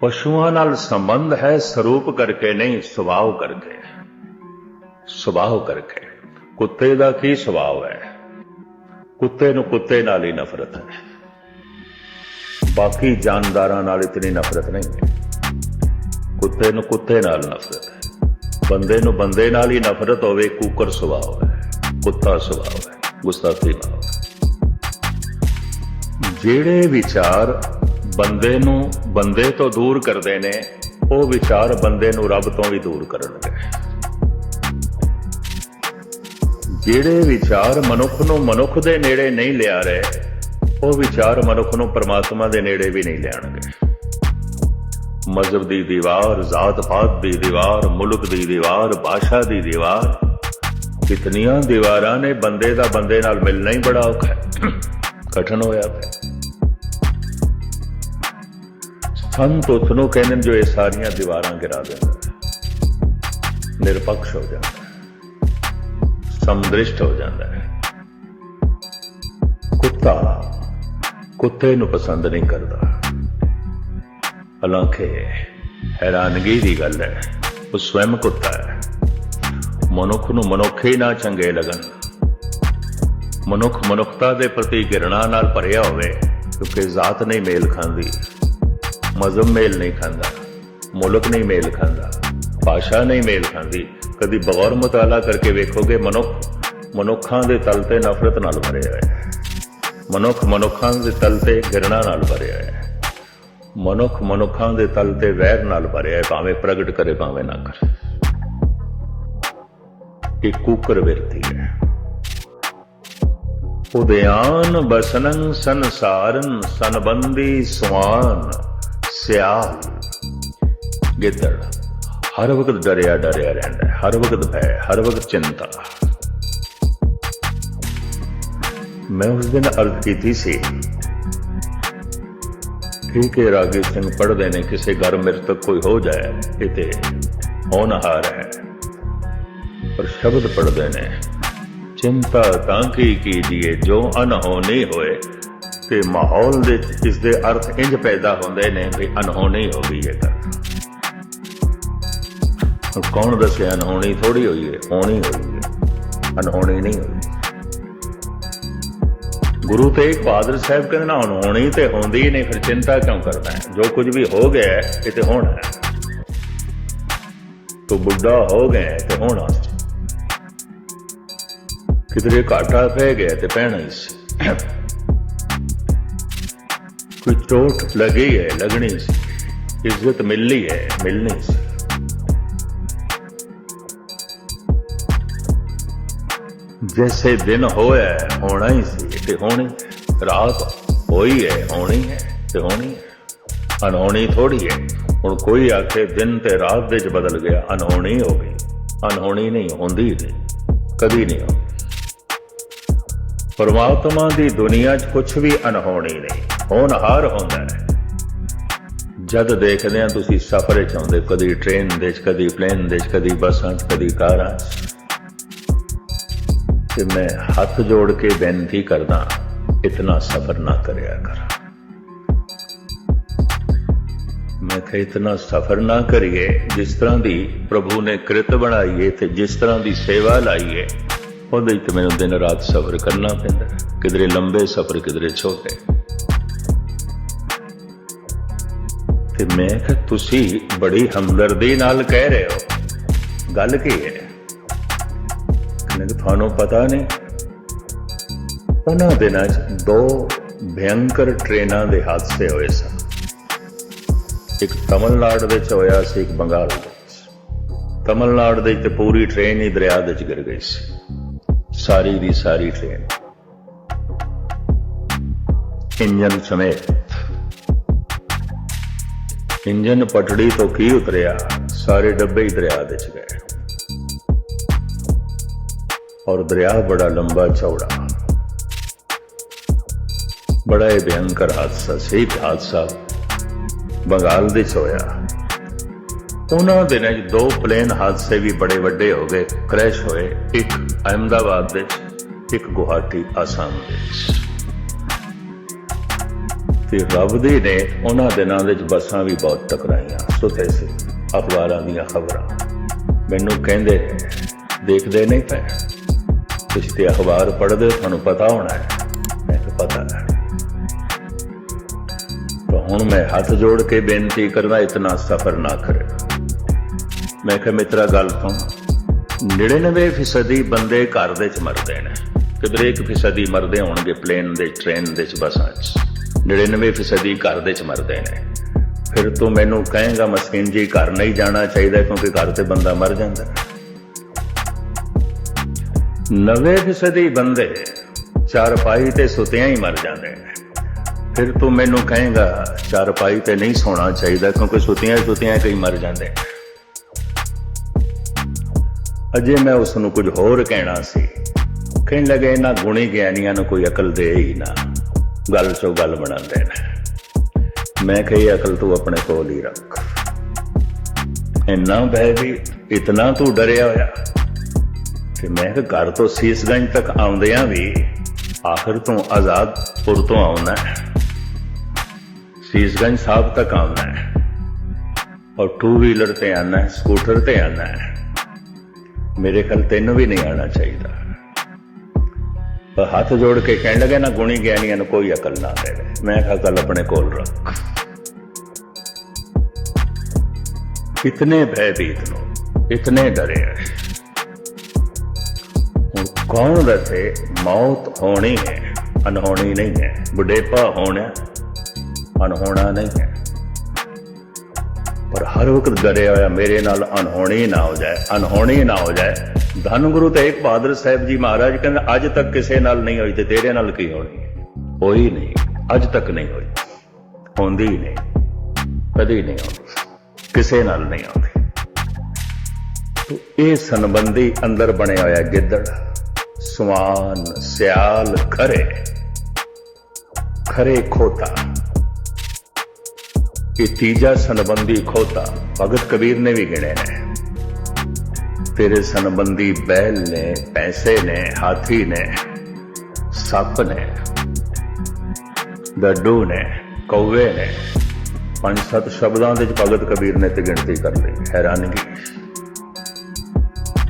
ਪਸ਼ੂਆਂ ਨਾਲ ਸੰਬੰਧ ਹੈ, ਸਰੂਪ ਕਰਕੇ ਨਹੀਂ, ਸੁਭਾਅ ਕਰਕੇ। ਸੁਭਾਅ ਕਰਕੇ। ਕੁੱਤੇ ਦਾ ਕੀ ਸੁਭਾਅ ਹੈ? ਕੁੱਤੇ ਨੂੰ ਕੁੱਤੇ ਨਾਲ ਹੀ ਨਫ਼ਰਤ ਹੈ। ਬਾਕੀ ਜਾਨਦਾਰਾਂ ਨਾਲ ਇਤਨੀ ਨਫ਼ਰਤ ਨਹੀਂ ਹੈ। ਕੁੱਤੇ ਨੂੰ ਕੁੱਤੇ ਨਾਲ ਨਫ਼ਰਤ ਹੈ। ਬੰਦੇ ਨੂੰ ਬੰਦੇ ਨਾਲ ਹੀ ਨਫ਼ਰਤ ਹੋਵੇ, ਕੂਕਰ ਸੁਭਾਅ ਹੈ ਕੁੱਤਾ ਸੁਭਾਅ ਹੈ ਗੁਸਤਾਖੀ ਭਾਵ ਹੈ ਜਿਹੜੇ ਵਿਚਾਰ ਬੰਦੇ ਨੂੰ ਬੰਦੇ ਤੋਂ ਦੂਰ ਕਰਦੇ ਨੇ, ਉਹ ਵਿਚਾਰ ਬੰਦੇ ਨੂੰ ਰੱਬ ਤੋਂ ਵੀ ਦੂਰ ਕਰਨਗੇ। ਜਿਹੜੇ ਵਿਚਾਰ ਮਨੁੱਖ ਨੂੰ ਮਨੁੱਖ ਦੇ ਨੇੜੇ ਨਹੀਂ ਲਿਆ ਰਹੇ, ਉਹ ਵਿਚਾਰ ਮਨੁੱਖ ਨੂੰ ਪਰਮਾਤਮਾ ਦੇ ਨੇੜੇ ਵੀ ਨਹੀਂ ਲਿਆਣਗੇ ਮਜ਼ਹਬ ਦੀ ਦੀਵਾਰ, ਜ਼ਾਤ ਪਾਤ ਦੀ ਦੀਵਾਰ, ਮੁਲਕ ਦੀ ਦੀਵਾਰ, ਭਾਸ਼ਾ ਦੀ ਦੀਵਾਰ, ਕਿਤਨੀਆਂ ਦੀਵਾਰਾਂ ਨੇ ਬੰਦੇ ਦਾ ਬੰਦੇ ਨਾਲ ਮਿਲਣਾ ਹੀ ਬੜਾ ਔਖਾ ਹੈ। ਕਠਨ ਹੋਇਆ ਪਿਆ। ਸੰਤ ਉਸ ਨੂੰ ਕਹਿੰਦੇ ਨੇ ਜੋ ਇਹ ਸਾਰੀਆਂ ਦੀਵਾਰਾਂ ਗਿਰਾ ਦਿੰਦਾ ਨਿਰਪੱਖ ਹੋ ਜਾਂਦਾ ਹੈ। ਸਮਦ੍ਰਿਸ਼ਟ ਹੋ ਜਾਂਦਾ ਹੈ। ਕੁੱਤਾ ਕੁੱਤੇ ਨੂੰ ਪਸੰਦ ਨਹੀਂ ਕਰਦਾ। ਹਾਲਾਂਕਿ ਹੈਰਾਨਗੀ ਦੀ ਗੱਲ ਹੈ, ਉਹ ਸਵੈਮ ਕੁੱਤਾ ਹੈ। ਮਨੁੱਖ ਨੂੰ ਮਨੁੱਖ ਹੀ ਨਾ ਚੰਗੇ ਲੱਗਣ। ਮਨੁੱਖ ਮਨੁੱਖਤਾ ਦੇ ਪ੍ਰਤੀ ਘਿਰਣਾ ਨਾਲ ਭਰਿਆ ਹੋਵੇ, ਕਿਉਂਕਿ ਜ਼ਾਤ ਨਹੀਂ ਮੇਲ ਖਾਂਦੀ। ਮਜ਼ਹਬ ਮੇਲ ਨਹੀਂ ਖਾਂਦਾ, ਮੁਲਕ ਨਹੀਂ ਮੇਲ ਖਾਂਦਾ, ਭਾਸ਼ਾ ਨਹੀਂ ਮੇਲ ਖਾਂਦੀ। ਕਦੀ ਬਗੌਰ ਮਤਾਲਾ ਕਰਕੇ ਵੇਖੋਗੇ ਮਨੁੱਖ, ਮਨੁੱਖਾਂ ਦੇ ਤਲ ਤੇ ਨਫ਼ਰਤ ਨਾਲ ਭਰਿਆ ਹੈ। ਮਨੁੱਖ ਮਨੁੱਖਾਂ ਦੇ ਤਲ ਤੇ ਘਿਰਣਾ ਨਾਲ ਭਰਿਆ ਹੈ। ਮਨੁੱਖ ਮਨੁੱਖਾਂ ਦੇ ਤਲ ਤੇ ਵੈਰ ਨਾਲ ਭਰਿਆ ਹੈ, ਭਾਵੇਂ ਪ੍ਰਗਟ ਕਰੇ, ਭਾਵੇਂ ਨਾ ਕਰੇ। ਇਹ ਕੂਕਰ ਵਿਰਤੀ ਹੈ। ਉਦਿਆਨ ਬਸਨੰ ਸੰਸਾਰਨ, ਸੰਬੰਧੀ ਸਵਾਨ। ਸਿਆਲ ਗਿੱਦੜ, ਹਰ ਵਕਤ ਡਰਿਆ ਡਰਿਆ ਰਹਿੰਦਾ ਹੈ, ਹਰ ਵਕਤ ਭੈ, ਹਰ ਵਕਤ ਚਿੰਤਾ। ਮੈਂ ਉਸ ਦਿਨ ਅਰਜ਼ ਕੀਤੀ ਸੀ ਠੀਕ ਹੈ ਰਾਗੀ ਸਿੰਘ ਪੜ੍ਹਦੇ ਨੇ, ਕਿਸੇ ਘਰ ਮ੍ਰਿਤਕ ਕੋਈ ਹੋ ਜਾਏ ਇਹ ਤੇ ਹੋਣਹਾਰ ਹੈ। ਪਰ ਸ਼ਬਦ ਪੜ੍ਹਦੇ ਨੇ, ਚਿੰਤਾ ਤਾਂ ਕੀ ਕੀਜੀਏ ਜੋ ਅਨਹੋਣੀ ਹੋਏ ਤੇ ਮਾਹੌਲ ਦੇ ਇਸ ਦੇ ਅਰਥ ਇੰਜ ਪੈਦਾ ਹੁੰਦੇ ਨੇ ਵੀ ਅਨਹੋਣੀ ਹੋ ਗਈ ਹੈ ਤਾਂ। ਕੌਣ ਦੱਸਿਆ ਅਨਹੋਣੀ ਥੋੜੀ ਹੋਈ ਹੈ ਹੋਣੀ ਹੋਈ ਹੈ ਅਨਹੋਣੀ ਨਹੀਂ ਹੋਈ। ਗੁਰੂ ਤੇਗ ਬਹਾਦਰ ਸਾਹਿਬ ਕਹਿੰਦੇ ਨਾ ਅਨਹੋਣੀ ਤੇ ਹੁੰਦੀ ਹੀ ਨਹੀਂ ਫਿਰ ਚਿੰਤਾ ਕਿਉਂ ਕਰਦਾ ਹੈ? ਜੋ ਕੁਝ ਵੀ ਹੋ ਗਿਆ ਹੈ, ਇਹ ਤੇ ਹੋਣਾ ਹੈ। ਤੋ ਬੁੱਢਾ ਹੋ ਗਿਆ ਤੇ ਹੋਣਾ ਕਿਤੇ ਕਿਧਰੇ ਘਾਟਾ ਪੈ ਗਿਆ ਤੇ ਪੈਣਾ ਹੀ ਸੀ। ਕੋਈ ਚੋਟ ਲੱਗੀ ਹੈ ਲੱਗਣੀ ਸੀ। ਇੱਜ਼ਤ ਮਿਲਣੀ ਹੈ ਮਿਲਣੀ ਸੀ। ਜੈਸੇ ਦਿਨ ਹੋਇਆ ਹੈ, ਹੋਣਾ ਹੀ ਸੀ ਤੇ ਹੋਣੀ। ਰਾਤ ਹੋਈ ਹੈ ਹੋਣੀ ਹੈ ਤੇ ਹੋਣੀ ਹੈ। ਅਨਹੋਣੀ ਥੋੜੀ ਹੈ। ਹੁਣ ਕੋਈ ਆਖੇ ਦਿਨ ਤੇ ਰਾਤ ਦੇ ਚ ਬਦਲ ਗਿਆ। ਅਨਹੋਣੀ ਹੋ ਗਈ। ਅਨਹੋਣੀ ਨਹੀਂ ਹੁੰਦੀ ਨਹੀਂ। ਕਦੀ ਨਹੀਂ ਹੁੰਦੀ। ਪਰਮਾਤਮਾ ਦੀ ਦੁਨੀਆ 'ਚ ਕੁਝ ਵੀ ਅਨਹੋਣੀ ਨਹੀਂ। ਹੋਣਹਾਰ ਹੁੰਦਾ ਹੈ। ਜਦ ਦੇਖਦੇ ਆ ਤੁਸੀਂ ਸਫ਼ਰ 'ਚ ਆਉਂਦੇ, ਕਦੀ ਟ੍ਰੇਨ ਦੇ 'ਚ ਕਦੀ ਪਲੇਨ ਦੇ 'ਚ ਕਦੀ ਬੱਸਾਂ 'ਚ, ਕਦੀ ਕਾਰਾਂ 'ਚ। ਤੇ ਮੈਂ ਹੱਥ ਜੋੜ ਕੇ ਬੇਨਤੀ ਕਰਦਾ ਇਤਨਾ ਸਫ਼ਰ ਨਾ ਕਰਿਆ ਕਰ। ਮੈਂ ਕਿਹਾ, ਇਤਨਾ ਸਫ਼ਰ ਨਾ ਕਰੀਏ, ਜਿਸ ਤਰ੍ਹਾਂ ਦੀ ਪ੍ਰਭੂ ਨੇ ਕਿਰਤ ਬਣਾਈਏ ਤੇ ਜਿਸ ਤਰ੍ਹਾਂ ਦੀ ਸੇਵਾ ਲਾਈਏ ਉਹਦੇ ਤੇ ਮੈਨੂੰ ਦਿਨ ਰਾਤ ਸਫ਼ਰ ਕਰਨਾ ਪੈਂਦਾ ਹੈ। ਕਿਧਰੇ ਲੰਬੇ ਸਫ਼ਰ, ਕਿਧਰੇ ਛੋਟੇ। ਤੇ ਮੈਂ ਕਿਹਾ, ਤੁਸੀਂ ਬੜੀ ਹਮਦਰਦੀ ਨਾਲ ਕਹਿ ਰਹੇ ਹੋ। ਗੱਲ ਕੀ ਹੈ? ਕਹਿੰਦੇ ਤੁਹਾਨੂੰ ਪਤਾ ਨਹੀਂ। ਉਹਨਾਂ ਦਿਨਾਂ 'ਚ ਦੋ ਭਿਅੰਕਰ ਟ੍ਰੇਨਾਂ ਦੇ ਹਾਦਸੇ ਹੋਏ ਸਨ। ਇੱਕ ਤਮਿਲਨਾਡੂ ਵਿੱਚ ਹੋਇਆ ਸੀ, ਇੱਕ ਬੰਗਾਲ ਵਿੱਚ। ਤਮਿਲਨਾਡੂ ਦੇ ਤੇ ਪੂਰੀ ਟ੍ਰੇਨ ਹੀ ਦਰਿਆ ਦੇ ਵਿੱਚ ਗਿਰ ਗਈ ਸੀ। ਸਾਰੀ ਦੀ ਸਾਰੀ ਟ੍ਰੇਨ। ਇੰਜਨ ਸਮੇਤ ਇੰਜਨ ਪਟੜੀ ਤੋਂ ਕੀ ਉਤਰਿਆ? ਸਾਰੇ ਡੱਬੇ ਹੀ ਦਰਿਆ ਦੇ ਚ ਗਏ। ਔਰ ਦਰਿਆ ਬੜਾ ਲੰਬਾ ਚੌੜਾ। ਬੜਾ ਹੀ ਭਿਅੰਕਰ ਹਾਦਸਾ ਸੀ ਹਾਦਸਾ ਬੰਗਾਲ ਦੇ ਹੋਇਆ। ਉਹਨਾਂ ਦਿਨਾਂ 'ਚ ਦੋ ਪਲੇਨ ਹਾਦਸੇ ਵੀ ਬੜੇ ਵੱਡੇ ਹੋ ਗਏ। ਕ੍ਰੈਸ਼ ਹੋਏ। ਇੱਕ ਅਹਿਮਦਾਬਾਦ ਦੇ ਇੱਕ ਗੁਹਾਟੀ, ਆਸਾਮ ਦੇ ਵਿੱਚ। ਤੇ ਰੱਬ ਦੇ ਨੇ ਉਹਨਾਂ ਦਿਨਾਂ ਵਿੱਚ ਬੱਸਾਂ ਵੀ ਬਹੁਤ ਟਕਰਾਈਆਂ। ਸੁਤੇ ਸੀ ਅਖਬਾਰਾਂ ਦੀਆਂ ਖਬਰਾਂ। ਮੈਨੂੰ ਕਹਿੰਦੇ ਦੇਖਦੇ ਨਹੀਂ ਪਏ। ਤੁਸੀਂ ਤੇ ਅਖਬਾਰ ਪੜ੍ਹਦੇ ਹੋ, ਤੁਹਾਨੂੰ ਪਤਾ ਹੋਣਾ ਹੈ। ਮੈਂ ਕਿਹਾ ਪਤਾ ਹੈ। ਤਾਂ ਹੁਣ ਮੈਂ ਹੱਥ ਜੋੜ ਕੇ ਬੇਨਤੀ ਕਰਦਾ ਇਤਨਾ ਸਫਰ ਨਾ ਕਰੇ। ਮੈਂ ਕਿਹਾ ਮਿੱਤਰਾ ਗੱਲ ਤੋਂ 99% ਫੀਸਦੀ ਬੰਦੇ ਘਰ ਦੇ ਚ ਮਰਦੇ ਨੇ। ਕਿਧਰੇ 1% ਫੀਸਦੀ ਮਰਦੇ ਹੋਣਗੇ ਪਲੇਨ ਦੇ ਟ੍ਰੇਨ ਦੇ ਚ ਬੱਸਾਂ 'ਚ। 99% ਫੀਸਦੀ ਘਰ ਦੇ ਚ ਮਰਦੇ ਨੇ। ਫਿਰ ਤੂੰ ਮੈਨੂੰ ਕਹੇਗਾ, ਮਸਕੀਨ ਜੀ, ਘਰ ਨਹੀਂ ਜਾਣਾ ਚਾਹੀਦਾ ਕਿਉਂਕਿ ਘਰ ਤੇ ਬੰਦਾ ਮਰ ਜਾਂਦਾ। ਹੈ 90% ਫੀਸਦੀ ਬੰਦੇ ਚਾਰਪਾਈ ਤੇ ਸੁਤਿਆਂ ਹੀ ਮਰ ਜਾਂਦੇ ਨੇ। ਫਿਰ ਤੂੰ ਮੈਨੂੰ ਕਹੇਗਾ, ਚਾਰਪਾਈ ਤੇ ਨਹੀਂ ਸੌਣਾ ਚਾਹੀਦਾ ਕਿਉਂਕਿ ਸੁੱਤਿਆਂ ਸੁਤਿਆਂ ਕਈ ਮਰ ਜਾਂਦੇ ਨੇ। ਅਜੇ ਮੈਂ ਉਸ ਨੂੰ ਕੁਝ ਹੋਰ ਕਹਿਣਾ ਸੀ। ਕਹਿਣ ਲੱਗੇ, ਇਹਨਾਂ ਗੁਣੀ ਗਿਆਨੀਆਂ ਨੂੰ ਕੋਈ ਅਕਲ ਦੇ ਹੀ ਨਾ। ਗੱਲ ਚੋਂ ਗੱਲ ਬਣਾਉਂਦੇ ਨੇ। ਮੈਂ ਕਹੀ, ਅਕਲ ਤੂੰ ਆਪਣੇ ਕੋਲ ਹੀ ਰੱਖ। ਇੰਨਾ ਬਹਿ ਵੀ ਇਤਨਾ ਤੂੰ ਡਰਿਆ ਹੋਇਆ। ਕਿ ਮੈਂ ਕਿ ਘਰ ਤੋਂ ਸੀਸਗੰਜ ਤੱਕ ਆਉਂਦਿਆਂ ਵੀ ਆਖਰ ਤੋਂ ਆਜ਼ਾਦਪੁਰ ਤੋਂ ਆਉਣਾ ਹੈ। ਸੀਸਗੰਜ ਸਾਹਿਬ ਤੱਕ ਆਉਣਾ ਹੈ। ਔਰ ਟੂ ਵੀਲਰ ਤੇ ਆਣਾ ਹੈ, ਸਕੂਟਰ ਤੇ ਆਣਾ ਹੈ। ਮੇਰੇ ਖਿਆਲ ਤੈਨੂੰ ਵੀ ਨਹੀਂ ਆਣਾ ਚਾਹੀਦਾ। ਹੱਥ ਜੋੜ ਕੇ ਕਹਿਣ ਲੱਗੇ, ਨਾ ਗੁਣੀ ਗਿਆਨੀਆਂ ਨੂੰ ਕੋਈ ਅਕਲ ਨਾ ਦੇਵੇ। ਮੈਂ ਕਿਹਾ, ਅਕਲ ਆਪਣੇ ਕੋਲ ਰੱਖ। ਇਤਨੇ ਭੈਭੀਤ ਨੂੰ, ਇਤਨੇ ਡਰੇ ਹੈ ਕੌਣ ਦੱਸੇ, ਮੌਤ ਹੋਣੀ ਹੈ ਅਨਹੋਣੀ ਨਹੀਂ ਹੈ, ਬੁਢੇਪਾ ਹੋਣਾ ਅਨਹੋਣਾ ਨਹੀਂ ਹੈ। ਪਰ ਹਰ ਵਕਤ ਡਰਿਆ ਹੋਇਆ, ਮੇਰੇ ਨਾਲ ਅਨਹੋਣੀ ਨਾ ਹੋ ਜਾਏ ਅਨਹੋਣੀ ਨਾ ਹੋ ਜਾਏ। ਧੰਨ ਗੁਰੂ ਤੇਗ ਬਹਾਦਰ ਸਾਹਿਬ ਜੀ ਮਹਾਰਾਜ ਕਹਿੰਦੇ, ਅੱਜ ਤੱਕ ਕਿਸੇ ਨਾਲ ਨਹੀਂ ਹੋਈ ਤੇ ਤੇਰੇ ਨਾਲ ਕੀ ਹੋਣੀ ਹੋਈ ਨਹੀਂ, ਅੱਜ ਤੱਕ ਨਹੀਂ ਹੋਈ। ਹੁੰਦੀ ਹੀ ਨਹੀਂ, ਕਦੇ ਨਹੀਂ ਆਉਂਦੀ ਕਿਸੇ ਨਾਲ ਨਹੀਂ ਆਉਂਦੀ। ਤੋ ਇਹ ਸੰਬੰਧੀ ਅੰਦਰ ਬਣਿਆ ਹੋਇਆ ਗਿੱਦੜ ਸਵਾਨ ਸਿਆਲ, ਖਰੇ ਖਰੇ ਖੋਤਾ। ਇਹ ਤੀਜਾ ਸੰਬੰਧੀ ਖੋਤਾ, ਭਗਤ ਕਬੀਰ ਨੇ ਵੀ ਗਿਣੇ ਨੇ। ਤੇਰੇ ਸੰਬੰਧੀ ਬੈਲ ਨੇ, ਪੈਸੇ ਨੇ, ਹਾਥੀ ਨੇ, ਸੱਪ ਨੇ, ਡੱਡੂ ਨੇ, ਕੌਵੇ ਨੇ, ਪੰਜ ਸੱਤ ਸ਼ਬਦਾਂ ਦੇ ਵਿੱਚ ਭਗਤ ਕਬੀਰ ਨੇ ਤੇ ਗਿਣਤੀ ਕਰ ਲਈ। ਹੈਰਾਨਗੀ।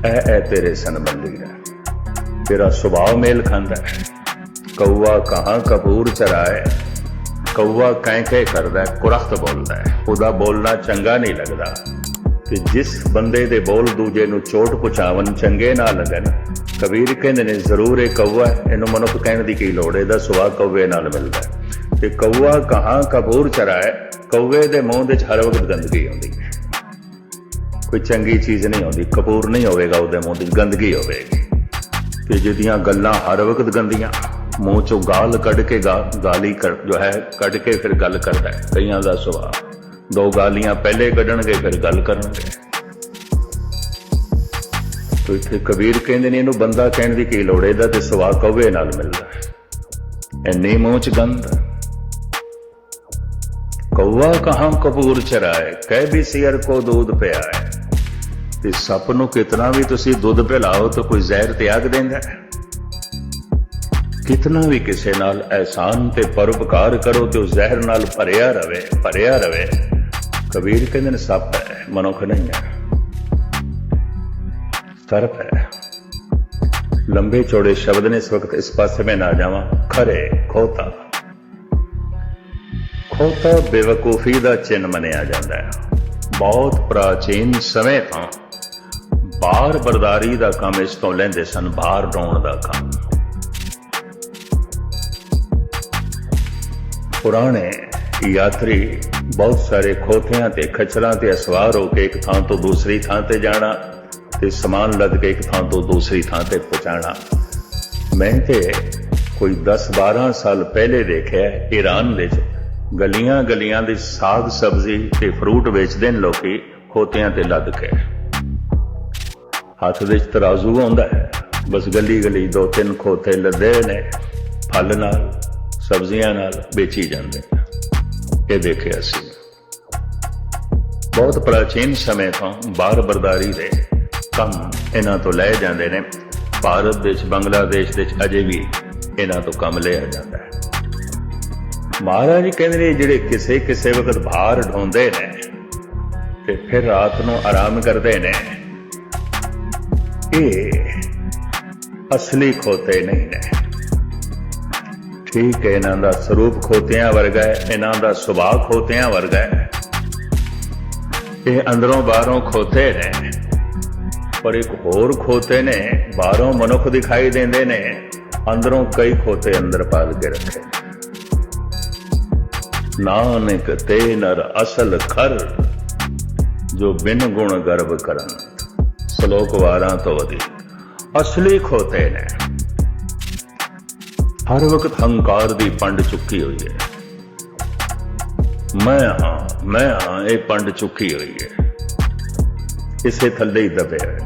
ਇਹ ਇਹ ਤੇਰੇ ਸੰਬੰਧੀ ਹੈ। ਤੇਰਾ ਸੁਭਾਅ ਮੇਲ ਖਾਂਦਾ ਹੈ। ਕੌਵਾ ਕਹਾਂ ਕਪੂਰ ਚਰਾਏ। ਕੌਵਾ ਕਹਿ ਕਹਿ ਕਰਦਾ ਕੁਰਖਤ ਬੋਲਦਾ ਉਹਦਾ ਬੋਲਣਾ ਚੰਗਾ ਨਹੀਂ ਲੱਗਦਾ। ਤੇ ਜਿਸ ਬੰਦੇ ਦੇ ਬੋਲ ਦੂਜੇ ਨੂੰ ਚੋਟ ਪਹੁੰਚਾਵਨ ਚੰਗੇ ਨਾ ਲੱਗਣ, ਕਬੀਰ ਕਹਿੰਦੇ ਨੇ, ਜ਼ਰੂਰ ਇਹ ਕੌਵਾ ਇਹਨੂੰ ਮਨੁੱਖ ਕਹਿਣ ਦੀ ਕੀ ਲੋੜ ਹੈ? ਇਹਦਾ ਸੁਭਾਅ ਕੌਵੇ ਨਾਲ ਮਿਲਦਾ ਤੇ ਕੌਵਾ ਕਹਾਂ ਕਪੂਰ ਚਰਾਏ ਕੌਵੇ ਦੇ ਮੂੰਹ ਦੇ ਹਰ ਵਕਤ ਗੰਦਗੀ ਆਉਂਦੀ ਕੋਈ ਚੰਗੀ ਚੀਜ਼ ਨਹੀਂ ਆਉਂਦੀ, ਕਪੂਰ ਨਹੀਂ ਹੋਵੇਗਾ ਉਹਦੇ ਮੂੰਹ ਵਿੱਚ, ਗੰਦਗੀ ਹੋਵੇਗੀ। ਤੇ ਜਿਹਦੀਆਂ ਗੱਲਾਂ ਹਰ ਵਕਤ ਗੰਦੀਆਂ, ਮੂੰਹ ਚੋਂ ਗਾਲ ਕੱਢ ਕੇ ਗਾ- ਗਾਲੀ ਕਰ, ਜੋ ਹੈ, ਕੱਢ ਕੇ ਫਿਰ ਗੱਲ ਕਰਦਾ ਹੈ, ਕਈਆਂ ਦਾ ਸੁਭਾਅ। ਦੋ ਗਾਲੀਆਂ ਪਹਿਲੇ ਕੱਢਣਗੇ, ਫਿਰ ਗੱਲ ਕਰਨਗੇ। ਤੋ ਇੱਥੇ ਕਬੀਰ ਕਹਿੰਦੇ ਨੇ, ਇਹਨੂੰ ਬੰਦਾ ਕਹਿਣ ਦੀ ਕੀ ਲੋੜ ਇਹਦਾ ਤੇ ਸੁਭਾਅ ਕਵੇ ਨਾਲ ਮਿਲਦਾ ਹੈ। ਇੰਨੀ ਮੂੰਹ ਚ ਗੰਧ। ਕੌਵਾ ਕਹਾਂ ਕਪੂਰ ਚਰਾਏ, ਕਹਿ ਵੀ ਸਿਰ ਕੋ ਦੁੱਧ ਪਿਆ ਹੈ ਤੇ ਸੱਪ ਨੂੰ ਕਿਤਨਾ ਵੀ ਤੁਸੀਂ ਦੁੱਧ ਪਿਲਾਓ ਤਾਂ ਕੋਈ ਜ਼ਹਿਰ ਤਿਆਗ ਦਿੰਦਾ ਕਿਤਨਾ ਵੀ ਕਿਸੇ ਨਾਲ ਐਹਸਾਨ ਤੇ ਪਰਉਪਕਾਰ ਕਰੋ ਤੇ ਉਹ ਜ਼ਹਿਰ ਨਾਲ ਭਰਿਆ ਰਵੇ ਭਰਿਆ ਰਵੇ। ਕਬੀਰ ਕਹਿੰਦੇ ਨੇ, ਸੱਪ ਹੈ, ਮਨੁੱਖ ਨਹੀਂ ਹੈ। ਸਰਪ ਹੈ। ਲੰਬੇ ਚੌੜੇ ਸ਼ਬਦ ਨੇ ਇਸ ਵਕਤ ਇਸ ਪਾਸੇ ਮੈਂ ਨਾ ਜਾਵਾਂ। ਖਰੇ, ਖੋਤਾ। ਖੋਤਾ ਬੇਵਕੂਫੀ ਦਾ ਚਿੰਨ ਮੰਨਿਆ ਜਾਂਦਾ ਹੈ। ਬਹੁਤ ਪ੍ਰਾਚੀਨ ਸਮੇਂ ਤੋਂ ਬਾਹਰ ਬਰਦਾਰੀ ਦਾ ਕੰਮ ਇਸ ਤੋਂ ਲੈਂਦੇ ਸਨ, ਬਾਹਰ ਡਾਉਣ ਦਾ ਕੰਮ। ਪੁਰਾਣੇ ਯਾਤਰੀ ਬਹੁਤ ਸਾਰੇ ਖੋਤਿਆਂ ਤੇ ਖਚਰਾਂ ਤੇ ਅਸਵਾਰ ਹੋ ਕੇ ਇੱਕ ਥਾਂ ਤੋਂ ਦੂਸਰੀ ਥਾਂ ਤੇ ਜਾਣਾ ਤੇ ਸਮਾਨ ਲੱਦ ਕੇ ਇੱਕ ਥਾਂ ਤੋਂ ਦੂਸਰੀ ਥਾਂ ਤੇ ਪਹੁੰਚਾਣਾ। ਮੈਂ ਤੇ ਕੋਈ 10-12 ਸਾਲ ਪਹਿਲੇ ਦੇਖਿਆ ਈਰਾਨ ਵਿੱਚ ਗਲੀਆਂ ਗਲੀਆਂ ਦੇ ਸਾਗ ਸਬਜ਼ੀ ਤੇ ਫਰੂਟ ਵੇਚਦੇ ਨੇ ਲੋਕੀ ਖੋਤਿਆਂ ਤੇ ਲੱਦ ਕੇ। ਹੱਥ ਵਿੱਚ ਤਰਾਜ਼ੂ ਆਉਂਦਾ ਹੈ। ਬਸ ਗਲੀ ਗਲੀ ਦੋ ਤਿੰਨ ਖੋਤੇ ਲੱਦੇ ਨੇ, ਫਲ ਨਾਲ, ਸਬਜ਼ੀਆਂ ਨਾਲ ਵੇਚੀ ਜਾਂਦੇ ਨੇ। ਇਹ ਦੇਖਿਆ ਸੀ। ਬਹੁਤ ਪ੍ਰਾਚੀਨ ਸਮੇਂ ਤੋਂ ਬਾਹਰ ਬਰਦਾਰੀ ਦੇ ਕੰਮ ਇਹਨਾਂ ਤੋਂ ਲਏ ਜਾਂਦੇ ਨੇ। ਭਾਰਤ ਵਿੱਚ, ਬੰਗਲਾਦੇਸ਼ ਵਿੱਚ ਅਜੇ ਵੀ ਇਹਨਾਂ ਤੋਂ ਕੰਮ ਲਿਆ ਜਾਂਦਾ ਹੈ। ਮਹਾਰਾਜ ਕਹਿੰਦੇ ਨੇ, ਜਿਹੜੇ ਕਿਸੇ ਕਿਸੇ ਵਕਤ ਬਾਹਰ ਢੋਂਦੇ ਨੇ ਤੇ ਫਿਰ ਰਾਤ ਨੂੰ ਆਰਾਮ ਕਰਦੇ ਨੇ, ਇਹ ਅਸਲੀ ਖੋਤੇ ਨਹੀਂ ਨੇ। ਠੀਕ ਹੈ, ਇਹਨਾਂ ਦਾ ਸਰੂਪ ਖੋਤਿਆਂ ਵਰਗਾ ਹੈ, ਇਹਨਾਂ ਦਾ ਸੁਭਾਅ ਖੋਤਿਆਂ ਵਰਗਾ ਹੈ। ਇਹ ਅੰਦਰੋਂ ਬਾਹਰੋਂ ਖੋਤੇ ਨੇ, ਪਰ ਇੱਕ ਹੋਰ ਖੋਤੇ ਨੇ, ਬਾਹਰੋਂ ਮਨੁੱਖ ਦਿਖਾਈ ਦਿੰਦੇ ਨੇ, ਅੰਦਰੋਂ ਕਈ ਖੋਤੇ ਅੰਦਰ ਪਾਲ ਕੇ ਰੱਖੇ। ਨਾਨਕ ਤੇ ਨਰ ਅਸਲ ਖਰ, ਜੋ ਬਿਨ ਗੁਣ ਗਰਭ ਕਰਨ, ਸ਼ਲੋਕ ਵਾਰਾਂ ਤੋਂ ਵਧੇਕ ਅਸਲੀ ਖੋਤੇ ਨੇ। ਹਰ ਵਕਤ ਹੰਕਾਰ ਦੀ ਪੰਡ ਚੁੱਕੀ ਹੋਈ ਹੈ। ਮੈਂ ਹਾਂ ਮੈਂ ਹਾਂ, ਇਹ ਪੰਡ ਚੁੱਕੀ ਹੋਈ ਹੈ। ਇਸੇ ਥੱਲੇ ਹੀ ਦਬੇ ਹੋਏ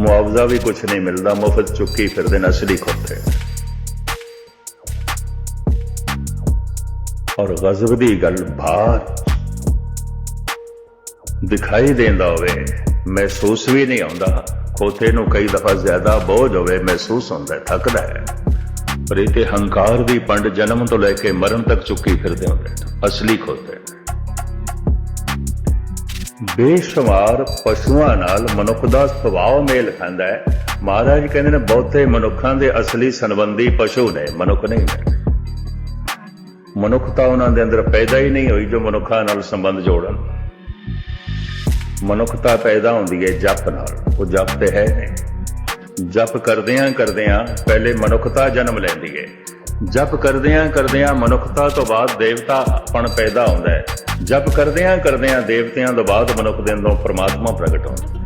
ਮੁਆਵਜ਼ਾ ਵੀ ਕੁਝ ਨਹੀਂ ਮਿਲਦਾ, ਮੁਫਤ ਚੁੱਕੀ ਫਿਰਦੇ ਨੇ ਅਸਲੀ ਖੋਤੇ ਔਰ ਗਜ਼ਬ ਦੀ ਗੱਲ ਬਾਹਰ ਦਿਖਾਈ ਦਿੰਦਾ ਹੋਵੇ, ਮਹਿਸੂਸ ਵੀ ਨਹੀਂ ਆਉਂਦਾ। ਖੋਤੇ ਨੂੰ ਕਈ ਦਫਾ ਜ਼ਿਆਦਾ ਬੋਝ ਹੋਵੇ, ਮਹਿਸੂਸ ਹੁੰਦਾ, ਥੱਕਦਾ ਹੈ। ਪਰ ਇਹ ਤੇ ਹੰਕਾਰ ਦੀ ਪੰਡ ਜਨਮ ਤੋਂ ਲੈ ਕੇ ਮਰਨ ਤੱਕ ਚੁੱਕੀ ਫਿਰਦੇ ਹੁੰਦੇ ਅਸਲੀ ਖੋਤੇ ਬੇਸ਼ੁਮਾਰ ਪਸ਼ੂਆਂ ਨਾਲ ਮਨੁੱਖ ਦਾ ਸੁਭਾਅ ਮੇਲ ਖਾਂਦਾ ਹੈ। ਮਹਾਰਾਜ ਕਹਿੰਦੇ ਨੇ, ਬਹੁਤੇ ਮਨੁੱਖਾਂ ਦੇ ਅਸਲੀ ਸੰਬੰਧੀ ਪਸ਼ੂ ਨੇ, ਮਨੁੱਖ ਨਹੀਂ ਨੇ। ਮਨੁੱਖਤਾ ਉਹਨਾਂ ਦੇ ਅੰਦਰ ਪੈਦਾ ਹੀ ਨਹੀਂ ਹੋਈ ਜੋ ਮਨੁੱਖਾਂ ਨਾਲ ਸੰਬੰਧ ਜੋੜਨ। ਮਨੁੱਖਤਾ ਪੈਦਾ ਹੁੰਦੀ ਹੈ ਜਪ ਨਾਲ, ਉਹ ਜਪ ਤੇ ਹੈ ਨਹੀਂ। ਜਪ ਕਰਦਿਆਂ ਕਰਦਿਆਂ ਪਹਿਲੇ ਮਨੁੱਖਤਾ ਜਨਮ ਲੈਂਦੀ ਹੈ ਜਪ ਕਰਦਿਆਂ ਕਰਦਿਆਂ ਮਨੁੱਖਤਾ ਤੋਂ ਬਾਅਦ ਦੇਵਤਾਪਣ ਪੈਦਾ ਹੁੰਦਾ ਹੈ ਜਪ ਕਰਦਿਆਂ ਕਰਦਿਆਂ ਦੇਵਤਿਆਂ ਤੋਂ ਬਾਅਦ ਮਨੁੱਖ ਦੇ ਅੰਦਰੋਂ ਪਰਮਾਤਮਾ ਪ੍ਰਗਟ ਹੁੰਦਾ